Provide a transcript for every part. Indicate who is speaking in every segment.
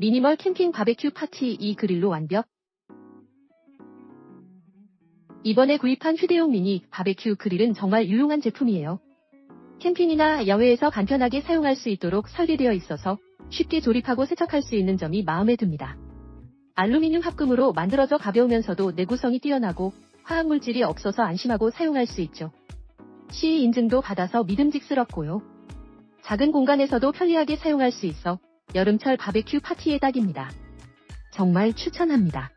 Speaker 1: 미니멀 캠핑 바베큐 파티 이 그릴로 완벽. 이번에 구입한 휴대용 미니 바베큐 그릴은 정말 유용한 제품이에요. 캠핑이나 야외에서 간편하게 사용할 수 있도록 설계되어 있어서 쉽게 조립하고 세척할 수 있는 점이 마음에 듭니다. 알루미늄 합금으로 만들어져 가벼우면서도 내구성이 뛰어나고 화학물질이 없어서 안심하고 사용할 수 있죠. CE 인증도 받아서 믿음직스럽고요. 작은 공간에서도 편리하게 사용할 수 있어 여름철 바베큐 파티에 딱입니다. 정말 추천합니다.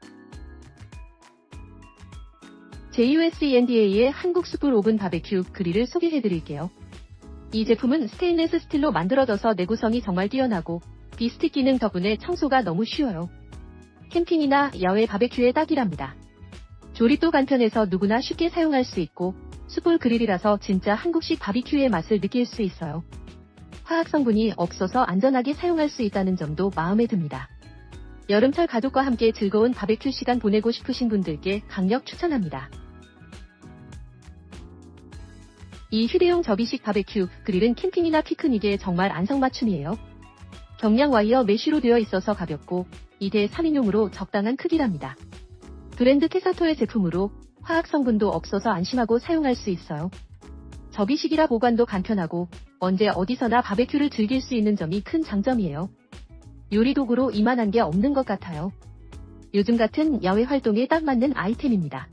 Speaker 1: JUSENDA의 한국 숯불 오븐 바베큐 그릴을 소개해드릴게요. 이 제품은 스테인레스 스틸로 만들어져서 내구성이 정말 뛰어나고 비스틱 기능 덕분에 청소가 너무 쉬워요. 캠핑이나 야외 바베큐에 딱이랍니다. 조립도 간편해서 누구나 쉽게 사용할 수 있고 숯불 그릴이라서 진짜 한국식 바비큐의 맛을 느낄 수 있어요. 화학 성분이 없어서 안전하게 사용할 수 있다는 점도 마음에 듭니다. 여름철 가족과 함께 즐거운 바베큐 시간 보내고 싶으신 분들께 강력 추천합니다. 이 휴대용 접이식 바베큐 그릴은 캠핑이나 피크닉에 정말 안성맞춤이에요. 경량 와이어 메쉬로 되어 있어서 가볍고 2대 3인용으로 적당한 크기랍니다. 브랜드 테사토의 제품으로 화학 성분도 없어서 안심하고 사용할 수 있어요. 접이식이라 보관도 간편하고 언제 어디서나 바베큐를 즐길 수 있는 점이 큰 장점이에요. 요리 도구로 이만한 게 없는 것 같아요. 요즘 같은 야외 활동에 딱 맞는 아이템입니다.